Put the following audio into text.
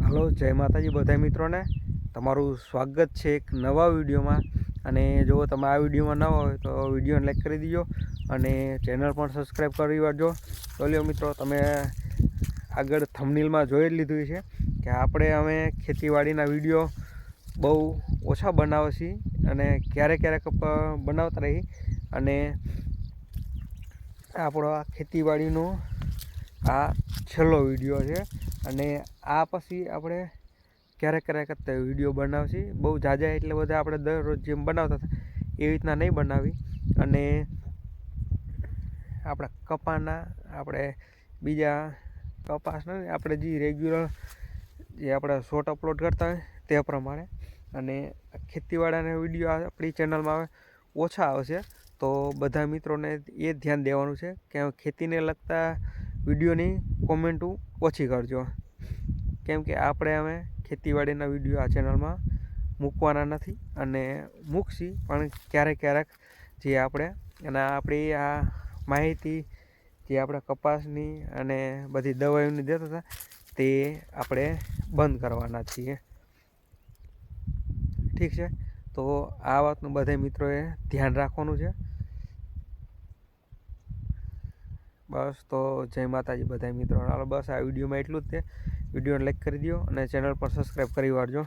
Hello, જય માતાજી બધા મિત્રોને. તમારું સ્વાગત છે એક નવા વિડીયોમાં. અને જો તમે આ વિડીયોમાં નવા હોય તો વિડીયોને લાઈક કરી દીજો અને ચેનલ પણ સબસ્ક્રાઈબ કરી વાળજો તો લ્યો મિત્રો, તમે આગળ થમનીલમાં જોઈ જ લીધું છે કે આપણે અમે ખેતીવાડીના વીડિયો બહુ ઓછા બનાવે છીએ અને ક્યારેક ક્યારેક બનાવતા રહી અને આપણો આ ખેતીવાડીનો આ છેલ્લો વીડિયો છે. અને આ પછી આપણે ક્યારેક ક્યારેક જ વીડિયો બનાવશી. બહુ જાજા એટલે બધા આપણે દરરોજ જેમ બનાવતા હતા, એવી રીતના નહીં બનાવી. અને આપણા કપાના આપણે બીજા કપાસના આપણે જે રેગ્યુલર જે આપણે શોર્ટ અપલોડ કરતા હોય તે પ્રમાણે. અને ખેતીવાળાના વીડિયો આપણી ચેનલમાં આવે, ઓછા આવશે. તો બધા મિત્રોને એ ધ્યાન દેવાનું છે કે ખેતીને લગતા વિડીયોની કોમેન્ટો ઓછી કરજો. કેમ કે આપણે અમે ખેતીવાડીના વીડિયો આ ચેનલમાં મૂકવાના નથી અને મૂકશી, પણ ક્યારેક ક્યારેક જે આપણે અને આપણી આ માહિતી, જે આપણે કપાસની અને બધી દવાઓની દેતા હતા, તે આપણે બંધ કરવાના છીએ. ઠીક છે? તો આ વાતનું બધા મિત્રોએ ધ્યાન રાખવાનું છે. બસ તો જય માતાજી બધા મિત્રો હાલો બસ આ વિડીયોમાં એટલું જ તે વિડીયોને લાઈક કરી દો અને ચેનલ પર સબસ્ક્રાઈબ કરી વાળજો.